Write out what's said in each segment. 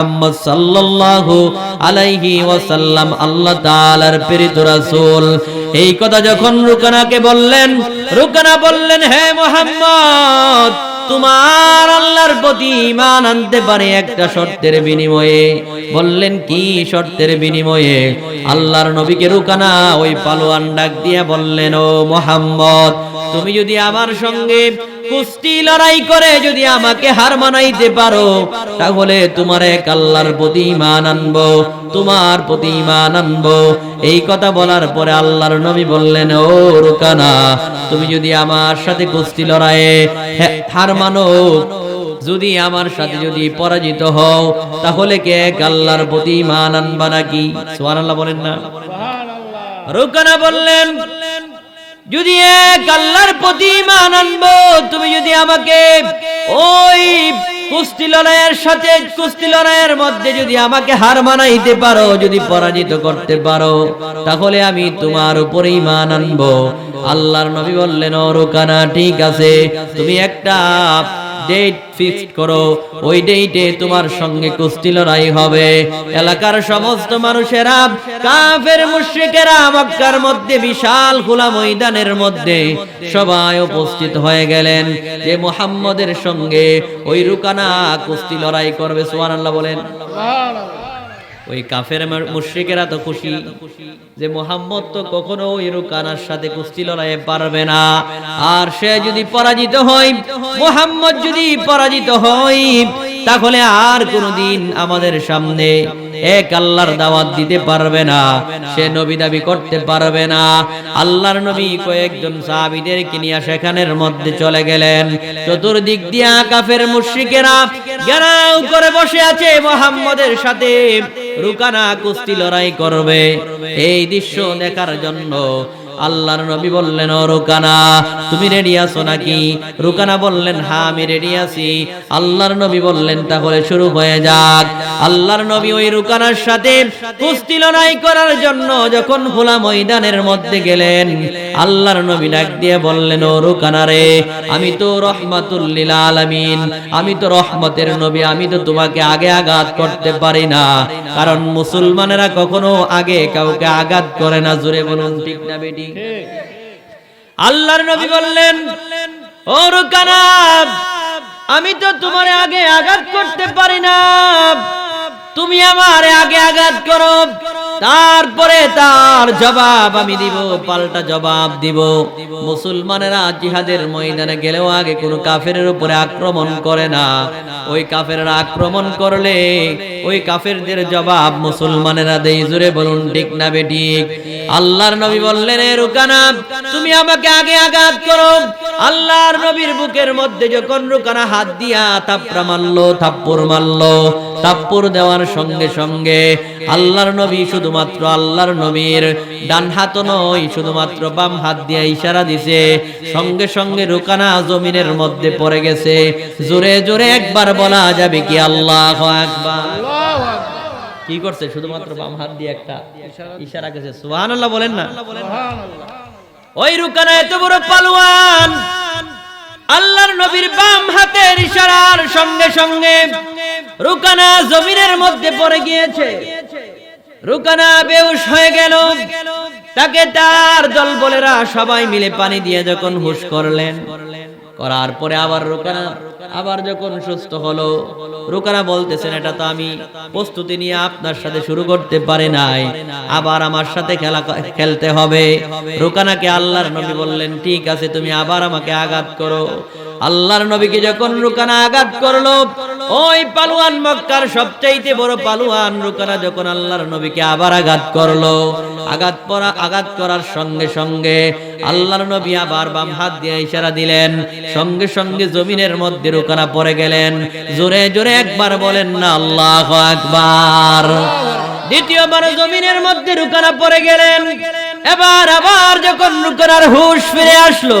মুহাম্মদ সাল্লাল্লাহু আলাইহি ওয়াসাল্লাম, আল্লাহ তাআলার প্রেরিত রাসূল। এই কথা যখন রুকানাকে বললেন, রুকানা বললেন, হে মুহাম্মদ, তোমার আল্লাহর প্রতি ঈমান আনতে পারে একটা শর্তের বিনিময়ে। বললেন, কি শর্তের বিনিময়ে? আল্লাহর নবীকে রুকানা ওই পালোয়ান ডাক দিয়ে বললেন, ও মুহাম্মদ তুমি যদি আমার সঙ্গে কুস্তি লড়াই করে যদি আমাকে হার মানাইতে পারো তাহলে তোমার এক আল্লাহর প্রতি ঈমান আনব তোমার প্রতি ঈমান আনব। এই কথা বলার পরে আল্লাহর নবী বললেন ও রুকানা তুমি যদি আমার সাথে কুস্তি লড়াইয়ে হার মানো যদি আমার সাথে যদি পরাজিত হও তাহলে কে এক আল্লাহর প্রতি ঈমান আনবা নাকি? সুবহানাল্লাহ বলেন না। রুকানা বললেন যদি এক আল্লাহর প্রতি ইমান আনব, তুমি যদি আমাকে ওই কুস্তি লড়াইয়ের সাথে, কুস্তি লড়াইয়ের মধ্যে যদি আমাকে হার মানাইতে পারো, যদি পরাজিত করতে পারো, তাহলে আমি তোমার উপরে ইমান আনব। আল্লাহর নবী বললেন ও কানা, ঠিক আছে। তুমি একটা ডেট ফিক্সড করো, ওই ডেটে তোমার সঙ্গে কুস্তি লড়াই হবে। এলাকার সমস্ত মানুষেরা, কাফের মুশরিকেরা মক্কার মধ্যে বিশাল খোলা ময়দানের মধ্যে সবাই উপস্থিত হয়ে গেলেন। যে মুহাম্মদের সঙ্গে ওই রুকানা কুস্তি লড়াই করবে, সুবহানাল্লাহ বলেন। ওই কাফের মুশ্রিকেরা তো খুশি যে মোহাম্মদ তো কখনো ওই রুকানার সাথে কুস্তি লড়াইয়ে পারবে না। আর সে যদি পরাজিত হয়, মোহাম্মদ যদি পরাজিত হয়, তাহলে আর কোনদিন আমাদের সামনে এক আল্লাহর দাওয়াত দিতে পারবে না, সে নবী দাবি করতে পারবে না। আল্লাহর নবী কয়েকজন সাহাবীদেরকে নিয়ে সেখানের মধ্যে চলে গেলেন। চতুর্দিক দিয়া কাফের মুশরিকেরা গেরাও করে বসে আছে মোহাম্মদের সাথে রুকানা কুস্তি লড়াই করবে। এই দৃশ্য দেখার জন্য আল্লাহর নবী বললেন, ও রুকানা, তুমি রেডি আছো নাকি? রুকানা বললেন হ্যাঁ আমি রেডি আছি। আল্লাহর নবী বললেন, তাহলে শুরু হয়ে যাক। আল্লাহর নবী ওই রুকানার সাথে কুস্তি লড়াই করার জন্য যখন খোলা ময়দানের মধ্যে গেলেন, আল্লাহর নবী ডাক দিয়ে বললেন, ও রুকানা রে, আমি তো রহমাতুল্লিল আলামিন, আমি তো রহমতের নবী, আমি তো তোমাকে আগে আঘাত করতে পারি না। কারণ মুসলমানেরা কখনো আগে কাউকে আঘাত করে না, জোরে বলুন ঠিক না বেটি? আল্লাহর নবী বললেন, ও রুকানা আমি তো তোমার আগে আঘাত করতে পারি না। তুমি আমার আগে আঘাত করো। তারপরে তার জবাব আমি দিব, পাল্টা জবাব দিব। মুসলমানেরা জিহাদের ময়দানে গেলেও আগে কোনো কাফেরের উপরে আক্রমণ করে না। ওই কাফেররা আক্রমণ করলে ওই কাফেরদের জবাব মুসলমানেরা দেই জুড়ে বলুন, ঠিক না বেঠিক আল্লাহর নবী বললেন, এ রুকানা তুমি আমাকে আগে আঘাত করো। আল্লাহর নবীর বুকের মধ্যে যখন রুকানা হাত দিয়া থাপড়া মারলো, থাপ্পড় মারলো থাপ্পড় দেওয়ার সঙ্গে সঙ্গে আল্লাহর নবী শুধুমাত্র আল্লাহর নবীর ডান হাত নয় শুধুমাত্র বাম হাত দিয়ে ইশারা দিছে। সঙ্গে সঙ্গে রুকানা জমিনের মধ্যে পড়ে গেছে। জোরে জোরে একবার বলা যাবে কি আল্লাহ একবার কি করছে? শুধুমাত্র বাম হাত দিয়ে একটা ইশারা গেছে সুবহানাল্লাহ বলেন না। ওই রুকানা এত বড় পালোয়ান। আল্লাহর নবীর বাম হাতের ইশারার সঙ্গে সঙ্গে রুকানা জমিনের মধ্যে পড়ে গিয়েছে। রুকানা বেউস হয়ে গেল। তাকে তার দল বলেরা সবাই মিলে পানি দিয়ে যখন হুশ করলেন। করার পরে আবার রুকানা, আবার যখন সুস্থ হলো, রুকানা বলতেছেন, এটা তো আমি প্রস্তুতি নিয়ে আপনার সাথে শুরু করতে পারে নাই। আবার আমার সাথে খেলা খেলতে হবে। রুকানাকে আল্লাহর নবী বললেন, ঠিক আছে, তুমি আবার আমাকে আঘাত করো। আল্লাহর নবীকে যখন রুকানা আঘাত করল, ওই পালুয়ান মক্কার সবচাইতে বড় পালুয়ান রুকানা যখন আল্লাহর নবীকে আবার আঘাত করল আঘাত পরা, আঘাত করার সঙ্গে সঙ্গে আল্লাহর নবী আবার বাম হাত দিয়ে ইশারা দিলেন। সঙ্গে সঙ্গে জমিনের মধ্যে রোকানা পড়ে গেলেন। জোরে জোরে একবার বলেন না, আল্লাহ একবার দ্বিতীয়বার জমিনের মধ্যে রুকানা পড়ে গেলেন। এবার আবার যখন রুকানার হুশ ফিরে আসলো,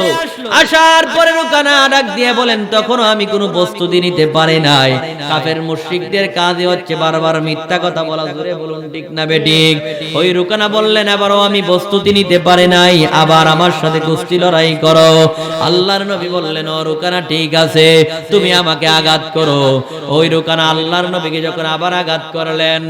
আসার পরে রুকানা ডাক দিয়ে বলেন, তখনও আমি কোনো প্রস্তুতি নিতে পারি নাই। কাফের মুশরিকদের কাজে হচ্ছে বারবার মিথ্যা কথা বলা। জোরে বলুন, ঠিক না বেঠিক ওই রুকানা বললেন, এবারও আমি প্রস্তুতি নিতে পারি নাই। আবার আমার সাথে কুস্তি লড়াই করো। আল্লাহর নবী বললেন, ও রুকানা, ঠিক আছে, তুমি আমাকে আঘাত করো। ওই রুকানা আল্লাহর নবীকে যখন আবার আঘাত করলেন,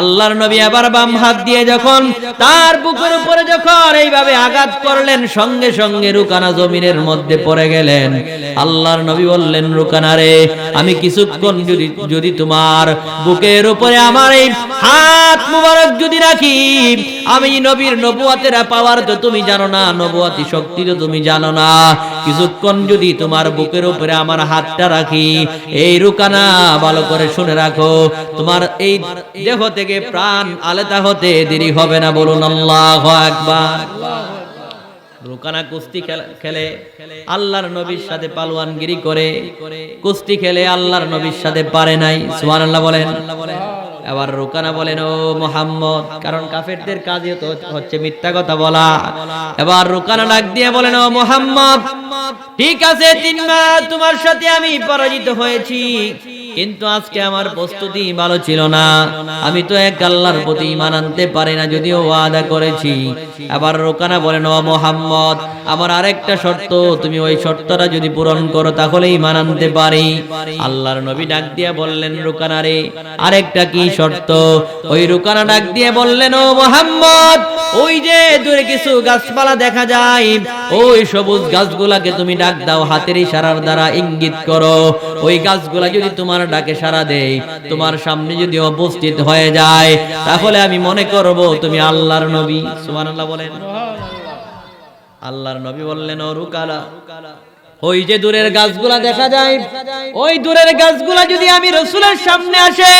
আল্লাহর নবী আবার বাম হাত দিয়ে যখন তার বুকের উপরে যখন এইভাবে আঘাত করলেন, সঙ্গে সঙ্গে রুকানা জমিনের মধ্যে পড়ে গেলেন। আল্লাহর নবী বললেন, রুকানা রে, আমি কিছুক্ষণ যদি যদি তোমার বুকের উপরে আমার এই হাত মুবারক যদি রাখি, আমি নবীর নবুয়াতের পাওয়ার তো তুমি জানো না, নবুয়াতি শক্তি তো তুমি জানো না। কিছুক্ষণ যদি তোমার বুকের উপরে আমার হাতটা রাখি, এই রুকানা ভালো করে শুনে রাখো, তোমার এই দেহ থেকে প্রাণ আলেতা হতে দেরি হবে না, বলুন আল্লাহ একবার রুকানা কুস্তি খেলা- খেলে আল্লাহর নবীর সাথে পালোয়ানগিরি করে, কুস্তি খেলে আল্লাহর নবীর সাথে পারে নাই, সুবহানাল্লাহ বলেন। এবার রুকানা বলেন, ও মোহাম্মদ, কারণ কাফেরদের কাজে তো হচ্ছে মিথ্যা কথা বলা। এবার রুকানা ডাক দিয়ে বলেন, ও মোহাম্মদ, ঠিক আছে, তিন মাস তোমার সাথে আমি পরাজিত হয়েছি, কিন্তু আজকে আমার প্রস্তুতি ভালো ছিল না। আমি তো এক আল্লাহর প্রতি ইমান আনতে পারি না, যদিও ওয়াদা করেছি। আবার রোকানা বলেন, ও মোহাম্মদ আমার আরেকটা শর্ত, তুমি ওই শর্তটা যদি পূরণ করো তাহলে ইমান আনতে পারি। আল্লাহর নবী ডাক দিয়ে বললেন, রুকানা রে, আরেকটা কি শর্ত? ওই রুকানা ডাক দিয়ে বললেন, ও মোহাম্মদ, ওই যে দূরে কিছু গাছপালা দেখা যায়, ওই সবুজ গাছগুলাকে তুমি ডাক দাও, হাতের ইশারার দ্বারা ইঙ্গিত করো। ওই গাছগুলা যদি তোমার ডাকে সারা দেয়, তোমার সামনে যদি উপস্থিত হয়ে যায়, তাহলে আমি মনে করব তুমি আল্লাহর নবী। সুবহানাল্লাহ বলেন। আল্লাহর নবী বললেন, ও রুকালা, ওই যে দূরের গাছগুলা দেখা যায়, ওই দূরের গাছগুলা যদি আমি রসুলের সামনে আসে,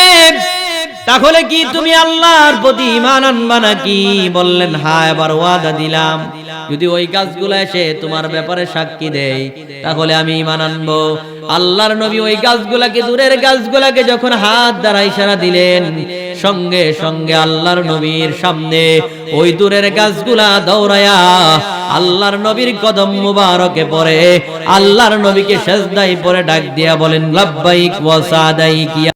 তাহলে কি তুমি আল্লাহর প্রতি ইমান আনবা নাকি? বললেন হ্যাঁ এবার ওয়াদা দিলাম। যদি ওই গাছগুলা এসে তোমার ব্যাপারে সাক্ষী দেয়, তাহলে আমি ইমান আনব। আল্লাহর নবী ওই গাছগুলাকে, দূরের গাছগুলাকে যখন হাত দ্বারা ইশারা দিলেন, সঙ্গে সঙ্গে আল্লাহর নবীর সামনে ওই দূরের গাছগুলা দৌড়ায়া আল্লাহর নবীর কদম মুবারকে পরে আল্লাহর নবীকে সেজদাই পরে ডাক দিয়া বলেন, লাব্বাইক ওয়া ইয়া